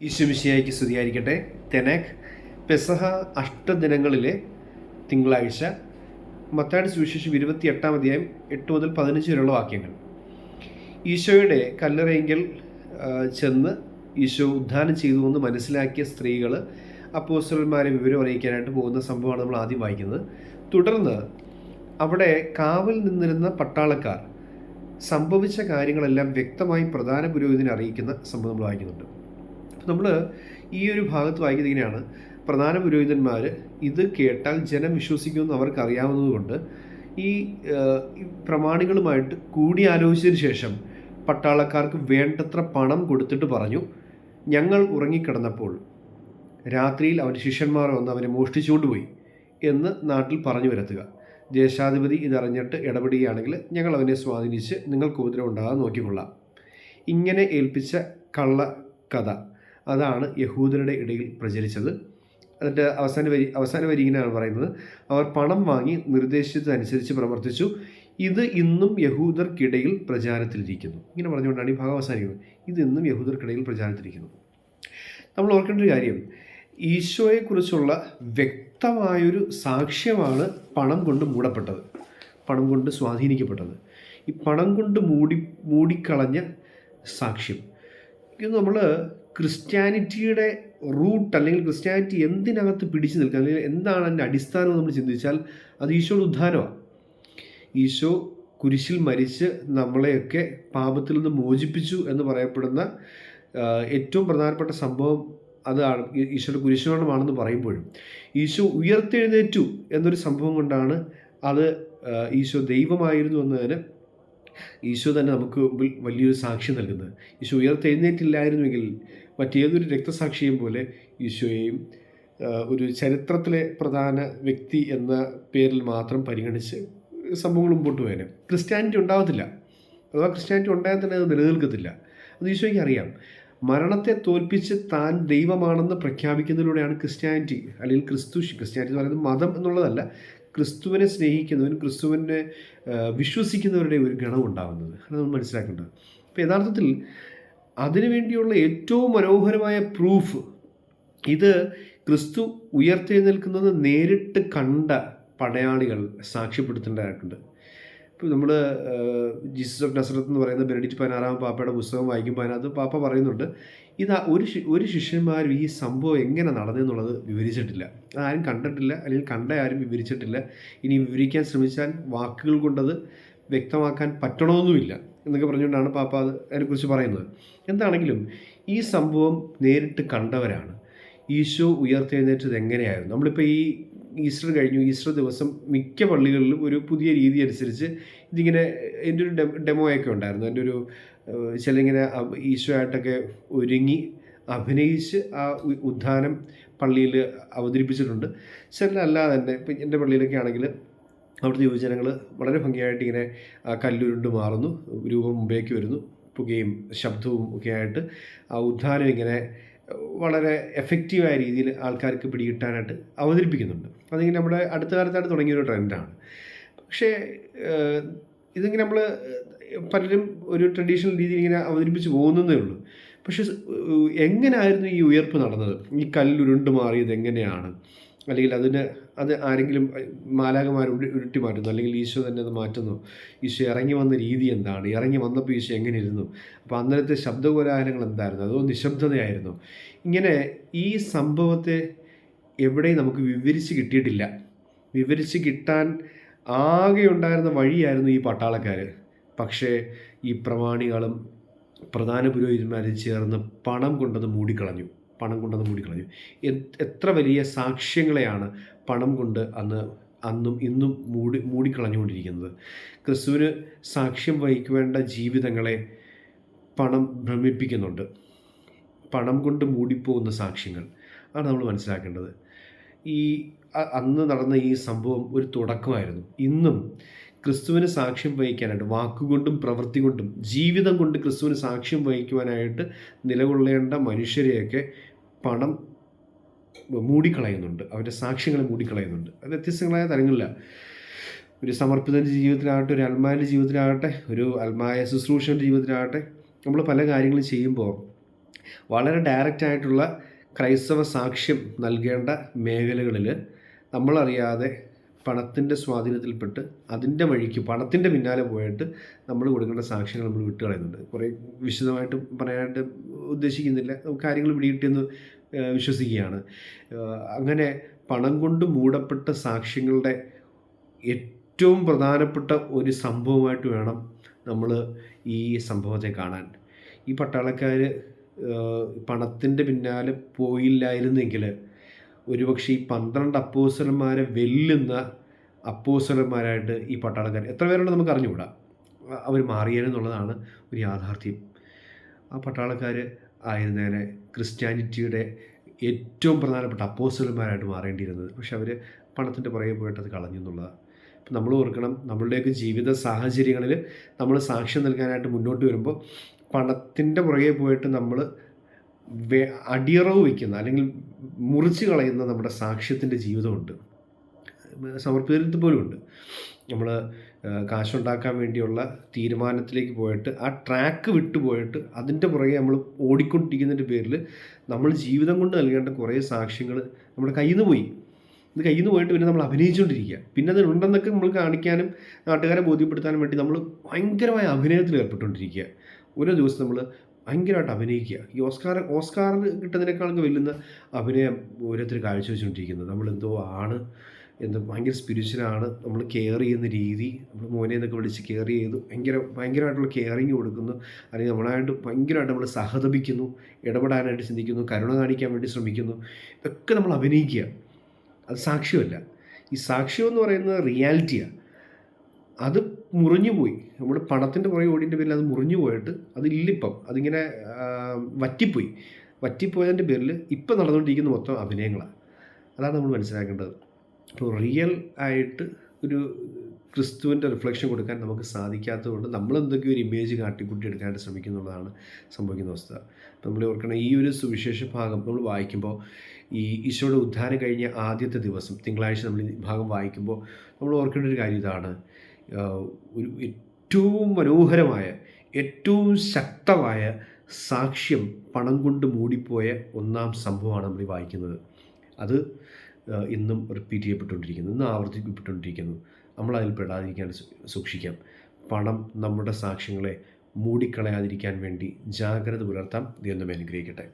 ഈശ്വമിശിയായിക്ക് സ്തുതിയായിരിക്കട്ടെ. തെനക് പെസഹ അഷ്ടദിനങ്ങളിലെ തിങ്കളാഴ്ച മത്താടി സുവിശേഷം ഇരുപത്തി എട്ടാം അധ്യായം എട്ട് മുതൽ പതിനഞ്ച് വരെയുള്ള വാക്യങ്ങൾ. ഈശോയുടെ കല്ലറയെങ്കിൽ ചെന്ന് ഈശോ ഉദ്ധാനം ചെയ്തു എന്ന് മനസ്സിലാക്കിയ സ്ത്രീകൾ അപ്പോസ്റ്റലന്മാരെ വിവരം അറിയിക്കാനായിട്ട് പോകുന്ന സംഭവമാണ് നമ്മൾ ആദ്യം വായിക്കുന്നത്. തുടർന്ന് അവിടെ കാവൽ നിന്നിരുന്ന പട്ടാളക്കാർ സംഭവിച്ച കാര്യങ്ങളെല്ലാം വ്യക്തമായി പ്രധാന പുരോഹിതനെ അറിയിക്കുന്ന സംഭവം നമ്മൾ വായിക്കുന്നുണ്ട്. നമ്മൾ ഈ ഒരു ഭാഗത്ത് വായിക്കുന്നത് ഇങ്ങനെയാണ്. പ്രധാന പുരോഹിതന്മാർ ഇത് കേട്ടാൽ ജനം വിശ്വസിക്കുമെന്ന് അവർക്കറിയാവുന്നതുകൊണ്ട് ഈ പ്രമാണികളുമായിട്ട് കൂടി പ്രമാണികളുമായിട്ട് കൂടിയാലോചിച്ചതിന് ശേഷം പട്ടാളക്കാർക്ക് വേണ്ടത്ര പണം കൊടുത്തിട്ട് പറഞ്ഞു. ഞങ്ങൾ ഉറങ്ങിക്കിടന്നപ്പോൾ രാത്രിയിൽ അവന്റെ ശിഷ്യന്മാർ വന്ന് അവനെ മോഷ്ടിച്ചുകൊണ്ട് പോയി എന്ന് നാട്ടിൽ പറഞ്ഞു വരുത്തുക. ദേശാധിപതി ഇതറിഞ്ഞിട്ട് ഇടപെടുകയാണെങ്കിൽ ഞങ്ങൾ അവനെ സ്വാധീനിച്ച് നിങ്ങൾക്ക് ഉപദ്രവം ഉണ്ടാകാതെ നോക്കിക്കൊള്ളാം. ഇങ്ങനെ ഏൽപ്പിച്ച കള്ള കഥ അതാണ് യഹൂദരുടെ ഇടയിൽ പ്രചരിച്ചത്. അതിന്റെ അവസാന വരി അവസാന വരി ഇങ്ങനെയാണ് പറയുന്നത്. അവർ പണം വാങ്ങി നിർദ്ദേശിച്ചതനുസരിച്ച് പ്രവർത്തിച്ചു. ഇത് ഇന്നും യഹൂദർക്കിടയിൽ പ്രചാരത്തിലിരിക്കുന്നു. ഇങ്ങനെ പറഞ്ഞുകൊണ്ടാണ് ഈ ഭാഗം അവസാനിക്കുന്നത്. ഇത് ഇന്നും യഹൂദർക്കിടയിൽ പ്രചാരത്തിലിരിക്കുന്നു. നമ്മൾ ഓർക്കേണ്ട ഒരു കാര്യം. ഈശോയെക്കുറിച്ചുള്ള വ്യക്തമായൊരു സാക്ഷ്യമാണ് പണം കൊണ്ട് മൂടപ്പെട്ടത്. പണം കൊണ്ട് സ്വാധീനിക്കപ്പെട്ടത്. ഈ പണം കൊണ്ട് മൂടി മൂടിക്കളഞ്ഞ സാക്ഷ്യം. ഇത് നമ്മൾ ക്രിസ്ത്യാനിറ്റിയുടെ റൂട്ട് അല്ലെങ്കിൽ ക്രിസ്ത്യാനിറ്റി എന്തിനകത്ത് പിടിച്ചു നിൽക്കുക അല്ലെങ്കിൽ എന്താണ് അതിന്റെ അടിസ്ഥാനം നമ്മൾ ചിന്തിച്ചാൽ അത് ഈശോയുടെ ഉദ്ധാനമാണ്. ഈശോ കുരിശിൽ മരിച്ച് നമ്മളെയൊക്കെ പാപത്തിൽ നിന്ന് മോചിപ്പിച്ചു എന്ന് പറയപ്പെടുന്ന ഏറ്റവും പ്രധാനപ്പെട്ട സംഭവം അതാണ് ഈശോയുടെ കുരിശുമരണമാണെന്ന് പറയുമ്പോഴും. ഈശോ ഉയർത്തെഴുന്നേറ്റു എന്നൊരു സംഭവം കൊണ്ടാണ് അത് ഈശോ ദൈവമായിരുന്നു എന്നതിന് ഈശോ തന്നെ നമുക്ക് മുമ്പിൽ വലിയൊരു സാക്ഷി നൽകുന്നത്. ഈശോ ഉയർത്തെഴുന്നേറ്റില്ലായിരുന്നുവെങ്കിൽ മറ്റേതൊരു രക്തസാക്ഷിയും പോലെ ഈശോയെയും ഒരു ചരിത്രത്തിലെ പ്രധാന വ്യക്തി എന്ന പേരിൽ മാത്രം പരിഗണിച്ച് സംഭവങ്ങൾ മുമ്പോട്ട് പോയാലും ക്രിസ്ത്യാനിറ്റി ഉണ്ടാകത്തില്ല അഥവാ ക്രിസ്ത്യാനിറ്റി ഉണ്ടായാൽ തന്നെ അത് നിലനിൽക്കത്തില്ല. അത് ഈശോയ്ക്ക് അറിയാം. മരണത്തെ തോൽപ്പിച്ച് താൻ ദൈവമാണെന്ന് പ്രഖ്യാപിക്കുന്നതിലൂടെയാണ് ക്രിസ്ത്യാനിറ്റി അല്ലെങ്കിൽ ക്രിസ്തു ക്രിസ്ത്യാനിറ്റി എന്ന് പറയുന്നത് മതം എന്നുള്ളതല്ല ക്രിസ്തുവിനെ സ്നേഹിക്കുന്നവൻ ക്രിസ്തുവിനെ വിശ്വസിക്കുന്നവരുടെ ഒരു ഗണം ഉണ്ടാകുന്നത് അത് നമ്മൾ മനസ്സിലാക്കേണ്ടത്. അപ്പോൾ യഥാർത്ഥത്തിൽ അതിനുവേണ്ടിയുള്ള ഏറ്റവും മനോഹരമായ പ്രൂഫ് ഇത് ക്രിസ്തു ഉയർത്തെഴുന്നേൽക്കുന്നത് നേരിട്ട് കണ്ട പടയാളികൾ സാക്ഷ്യപ്പെടുത്തേണ്ടതായിട്ടുണ്ട്. ഇപ്പോൾ നമ്മൾ ജീസസ് ഓഫ് നസറത്ത് എന്ന് പറയുന്ന ബെനഡിറ്റ് പതിനാറാം പാപ്പയുടെ പുസ്തകം വായിക്കുമ്പോൾ അതിനകത്ത് പാപ്പ പറയുന്നുണ്ട് ഇത് ഒരു ഒരു ശിഷ്യന്മാരും ഈ സംഭവം എങ്ങനെ നടന്നെന്നുള്ളത് വിവരിച്ചിട്ടില്ല. ആരും കണ്ടിട്ടില്ല അല്ലെങ്കിൽ കണ്ട ആരും വിവരിച്ചിട്ടില്ല. ഇനി വിവരിക്കാൻ ശ്രമിച്ചാൽ വാക്കുകൾ കൊണ്ടത് വ്യക്തമാക്കാൻ പറ്റണമെന്നുമില്ല. എന്നൊക്കെ പറഞ്ഞുകൊണ്ടാണ് പാപ്പ അത് അതിനെക്കുറിച്ച് പറയുന്നത്. എന്താണെങ്കിലും ഈ സംഭവം നേരിട്ട് കണ്ടവരാണ്. ഈശോ ഉയർത്തെഴുന്നേറ്റത് എങ്ങനെയായിരുന്നു? നമ്മളിപ്പോൾ ഈ ഈസ്റ്റർ കഴിഞ്ഞു. ഈസ്റ്റർ ദിവസം മിക്ക പള്ളികളിലും ഒരു പുതിയ രീതി അനുസരിച്ച് ഇതിങ്ങനെ എന്റെ ഒരു ഡെമോ ഡെമോയൊക്കെ ഉണ്ടായിരുന്നു. എന്റെ ഒരു ചില ഇങ്ങനെ അ- ഈശോ ആയിട്ടൊക്കെ ഒരുങ്ങി അഭിനയിച്ച് ആ ഉദ്ധാനം പള്ളിയിൽ അവതരിപ്പിച്ചിട്ടുണ്ട്. ചില അല്ലാതെ തന്നെ ഇപ്പം എന്റെ പള്ളിയിലൊക്കെ ആണെങ്കിൽ അവിടുത്തെ യുവജനങ്ങൾ വളരെ ഭംഗിയായിട്ട് ഇങ്ങനെ കല്ലുരുണ്ട് മാറുന്നു. രൂപം മുമ്പേക്ക് വരുന്നു. പുകയും ശബ്ദവും ഒക്കെ ആയിട്ട് ആ ഉദ്ധാനം ഇങ്ങനെ വളരെ എഫക്റ്റീവായ രീതിയിൽ ആൾക്കാർക്ക് പിടികിട്ടാനായിട്ട് അവതരിപ്പിക്കുന്നുണ്ട്. അതിങ്ങനെ നമ്മുടെ അടുത്ത കാലത്തായിട്ട് തുടങ്ങിയൊരു ട്രെൻഡാണ്. പക്ഷേ ഇതിങ്ങനെ നമ്മൾ പലരും ഒരു ട്രഡീഷണൽ രീതിയിൽ ഇങ്ങനെ അവതരിപ്പിച്ച് പോകുന്നതേ ഉള്ളൂ. പക്ഷെ എങ്ങനെയായിരുന്നു ഈ ഉയർപ്പ് നടന്നത്? ഈ കല്ലുരുണ്ട് മാറിയത് എങ്ങനെയാണ്? അല്ലെങ്കിൽ അതിന് അത് ആരെങ്കിലും മാലാകമാർ ഉരുട്ടി മാറ്റുന്നു? അല്ലെങ്കിൽ ഈശോ തന്നെ അത് മാറ്റുന്നു? ഈശോ ഇറങ്ങി വന്ന രീതി എന്താണ്? ഇറങ്ങി വന്നപ്പോൾ ഈശോ എങ്ങനെ ഇരുന്നു അപ്പോൾ അന്നേരത്തെ ശബ്ദകോലാഹലങ്ങൾ എന്തായിരുന്നു? അതോ നിശബ്ദതയായിരുന്നു? ഇങ്ങനെ ഈ സംഭവത്തെ എവിടെയും നമുക്ക് വിവരിച്ച് കിട്ടിയിട്ടില്ല. വിവരിച്ച് കിട്ടാൻ ആകെ ഉണ്ടായിരുന്ന വഴിയായിരുന്നു ഈ പട്ടാളക്കാർ പക്ഷേ ഈ പ്രമാണികളും പ്രധാന പുരോഹിതന്മാരും ചേർന്ന് പണം കൊണ്ടത് മൂടിക്കളഞ്ഞു. പണം കൊണ്ടത് മൂടിക്കളഞ്ഞു. എത്ര വലിയ സാക്ഷ്യങ്ങളെയാണ് പണം കൊണ്ട് അന്ന് അന്നും ഇന്നും മൂടി മൂടിക്കളഞ്ഞുകൊണ്ടിരിക്കുന്നത്. ക്രിസ്തുവിന് സാക്ഷ്യം വഹിക്കേണ്ട ജീവിതങ്ങളെ പണം ഭ്രമിപ്പിക്കുന്നുണ്ട്. പണം കൊണ്ട് മൂടിപ്പോകുന്ന സാക്ഷ്യങ്ങൾ. ആണ് നമ്മൾ മനസ്സിലാക്കേണ്ടത്. ഈ അന്ന് നടന്ന ഈ സംഭവം ഒരു തുടക്കമായിരുന്നു. ഇന്നും ക്രിസ്തുവിന് സാക്ഷ്യം വഹിക്കാനായിട്ട് വാക്കുകൊണ്ടും പ്രവൃത്തി കൊണ്ടും ജീവിതം കൊണ്ട് ക്രിസ്തുവിന് സാക്ഷ്യം വഹിക്കുവാനായിട്ട് നിലകൊള്ളേണ്ട മനുഷ്യരെയൊക്കെ പണം മൂടിക്കളയുന്നുണ്ട്. അവരുടെ സാക്ഷ്യങ്ങളെ മൂടിക്കളയുന്നുണ്ട്. അത് വ്യത്യസ്തങ്ങളായ തരങ്ങളിലാണ് ഒരു സമർപ്പിതന്റെ ജീവിതത്തിലാകട്ടെ ഒരു അൽമാന്റെ ജീവിതത്തിലാകട്ടെ ഒരു അൽമായ ശുശ്രൂഷന്റെ ജീവിതത്തിലാകട്ടെ നമ്മൾ പല കാര്യങ്ങളും ചെയ്യുമ്പോൾ വളരെ ഡയറക്റ്റ് ആയിട്ടുള്ള ക്രൈസ്തവ സാക്ഷ്യം നൽകേണ്ട മേഖലകളിൽ നമ്മളറിയാതെ പണത്തിന്റെ സ്വാധീനത്തിൽപ്പെട്ട് അതിന്റെ വഴിക്ക് പണത്തിന്റെ പിന്നാലെ പോയിട്ട് നമ്മൾ കൊടുക്കേണ്ട സാക്ഷ്യങ്ങൾ നമ്മൾ വിട്ടുകളയുന്നുണ്ട് കുറേ വിശദമായിട്ട് പറയാനായിട്ട് ഉദ്ദേശിക്കുന്നില്ല. കാര്യങ്ങൾ പിടികിട്ടിയെന്ന് വിശ്വസിക്കുകയാണ്. അങ്ങനെ പണം കൊണ്ട് മൂടപ്പെട്ട സാക്ഷ്യങ്ങളുടെ ഏറ്റവും പ്രധാനപ്പെട്ട ഒരു സംഭവമായിട്ട് വേണം നമ്മൾ ഈ സംഭവത്തെ കാണാൻ. ഈ പട്ടാളക്കാർ പണത്തിന്റെ പിന്നാലെ പോയില്ലായിരുന്നെങ്കിൽ ഒരുപക്ഷെ ഈ പന്ത്രണ്ട് അപ്പോസലന്മാരെ വെല്ലുന്ന അപ്പോസലന്മാരായിട്ട് ഈ പട്ടാളക്കാർ എത്ര പേരുണ്ട് നമുക്ക് അറിഞ്ഞുകൂടാ. അവർ മാറിയെന്നുള്ളതാണ് ഒരു യാഥാർത്ഥ്യം. ആ പട്ടാളക്കാർ ആയിരുന്നേനെ ക്രിസ്ത്യാനിറ്റിയുടെ ഏറ്റവും പ്രധാനപ്പെട്ട അപ്പോസലന്മാരായിട്ട് മാറേണ്ടിയിരുന്നത്. പക്ഷെ അവർ പണത്തിന്റെ പുറകെ പോയിട്ട് അത് കളഞ്ഞു എന്നുള്ളതാണ് നമ്മൾ ഓർക്കണം നമ്മളുടെയൊക്കെ ജീവിത സാഹചര്യങ്ങളിൽ നമ്മൾ സാക്ഷ്യം നൽകാനായിട്ട് മുന്നോട്ട് വരുമ്പോൾ പണത്തിന്റെ പുറകെ പോയിട്ട് നമ്മൾ അടിയറവ് വയ്ക്കുന്ന അല്ലെങ്കിൽ മുറിച്ച് കളയുന്ന നമ്മുടെ സാക്ഷ്യത്തിന്റെ ജീവിതമുണ്ട്. സമർപ്പിതത്തിൽ പോലും ഉണ്ട്. നമ്മൾ കാശുണ്ടാക്കാൻ വേണ്ടിയുള്ള തീരുമാനത്തിലേക്ക് പോയിട്ട് ആ ട്രാക്ക് വിട്ടുപോയിട്ട് അതിന്റെ പുറകെ നമ്മൾ ഓടിക്കൊണ്ടിരിക്കുന്നതിന്റെ പേരിൽ നമ്മൾ ജീവിതം കൊണ്ട് നൽകേണ്ട കുറേ സാക്ഷ്യങ്ങൾ നമ്മുടെ കയ്യിൽ നിന്ന് പോയി. ഇത് കയ്യിൽ നിന്ന് പോയിട്ട് പിന്നെ നമ്മൾ അഭിനയിച്ചുകൊണ്ടിരിക്കുക പിന്നെ അത് ഉണ്ടെന്നൊക്കെ നമ്മൾ കാണിക്കാനും നാട്ടുകാരെ ബോധ്യപ്പെടുത്താനും വേണ്ടി നമ്മൾ ഭയങ്കരമായ അഭിനയത്തിൽ ഏർപ്പെട്ടുകൊണ്ടിരിക്കുക. ഓരോ ദിവസം നമ്മൾ ഭയങ്കരമായിട്ട് അഭിനയിക്കുക. ഈ ഓസ്കാർ ഓസ്കാർ കിട്ടുന്നതിനേക്കാളും വെല്ലുന്ന അഭിനയം ഓരോരുത്തർ കാഴ്ചവെച്ചുകൊണ്ടിരിക്കുന്നത്. നമ്മളെന്തോ ആണ് എന്ത് ഭയങ്കര സ്പിരിച്വലാണ് നമ്മൾ കെയർ ചെയ്യുന്ന രീതി നമ്മൾ മോനെ എന്നൊക്കെ വിളിച്ച് കെയർ ചെയ്തു ഭയങ്കര ഭയങ്കരമായിട്ടുള്ള കെയറിങ് കൊടുക്കുന്നു അല്ലെങ്കിൽ നമ്മളായിട്ട് ഭയങ്കരമായിട്ട് നമ്മൾ സഹതപിക്കുന്നു ഇടപെടാനായിട്ട് ചിന്തിക്കുന്നു കരുണ കാണിക്കാൻ വേണ്ടി ശ്രമിക്കുന്നു ഇതൊക്കെ നമ്മൾ അഭിനയിക്കുക. അത് സാക്ഷ്യമല്ല. ഈ സാക്ഷ്യം എന്ന് പറയുന്നത് റിയാലിറ്റിയാണ് അത് മുറിഞ്ഞു പോയി. നമ്മൾ പണത്തിന്റെ പുറകെ ഓടിന്റെ പേരിൽ അത് മുറിഞ്ഞു പോയിട്ട് അതില്ലിപ്പം അതിങ്ങനെ വറ്റിപ്പോയി. വറ്റിപ്പോയതിന്റെ പേരിൽ ഇപ്പം നടന്നുകൊണ്ടിരിക്കുന്ന മൊത്തം അഭിനയങ്ങളാണ് അതാണ് നമ്മൾ മനസ്സിലാക്കേണ്ടത്. അപ്പോൾ റിയൽ ആയിട്ട് ഒരു ക്രിസ്തുവിന്റെ റിഫ്ലക്ഷൻ കൊടുക്കാൻ നമുക്ക് സാധിക്കാത്തതുകൊണ്ട് നമ്മൾ എന്തൊക്കെ ഒരു ഇമേജ് കാട്ടിക്കൂട്ടി എടുക്കാനായിട്ട് ശ്രമിക്കുന്നുള്ളതാണ് സംഭവിക്കുന്ന അവസ്ഥ. അപ്പോൾ നമ്മൾ ഓർക്കണം ഈ ഒരു സുവിശേഷ ഭാഗം നമ്മൾ വായിക്കുമ്പോൾ ഈ ഈശോയുടെ ഉദ്ധാനം കഴിഞ്ഞ ആദ്യത്തെ ദിവസം തിങ്കളാഴ്ച നമ്മൾ ഈ ഭാഗം വായിക്കുമ്പോൾ നമ്മൾ ഓർക്കേണ്ട ഒരു കാര്യം ഇതാണ്. ഒരു ഏറ്റവും മനോഹരമായ ഏറ്റവും ശക്തമായ സാക്ഷ്യം പണം കൊണ്ട് മൂടിപ്പോയ ഒന്നാം സംഭവമാണ് നമ്മൾ വായിക്കുന്നത്. അത് ഇന്നും റിപ്പീറ്റ് ചെയ്യപ്പെട്ടുകൊണ്ടിരിക്കുന്നു ഇന്നും ആവർത്തിക്കപ്പെട്ടുകൊണ്ടിരിക്കുന്നു. നമ്മൾ അതിൽ പെടാതിരിക്കാൻ സൂക്ഷിക്കാം. പണം നമ്മുടെ സാക്ഷ്യങ്ങളെ മൂടിക്കളയാതിരിക്കാൻ വേണ്ടി ജാഗ്രത പുലർത്താം ദൈവം അനുഗ്രഹിക്കട്ടെ.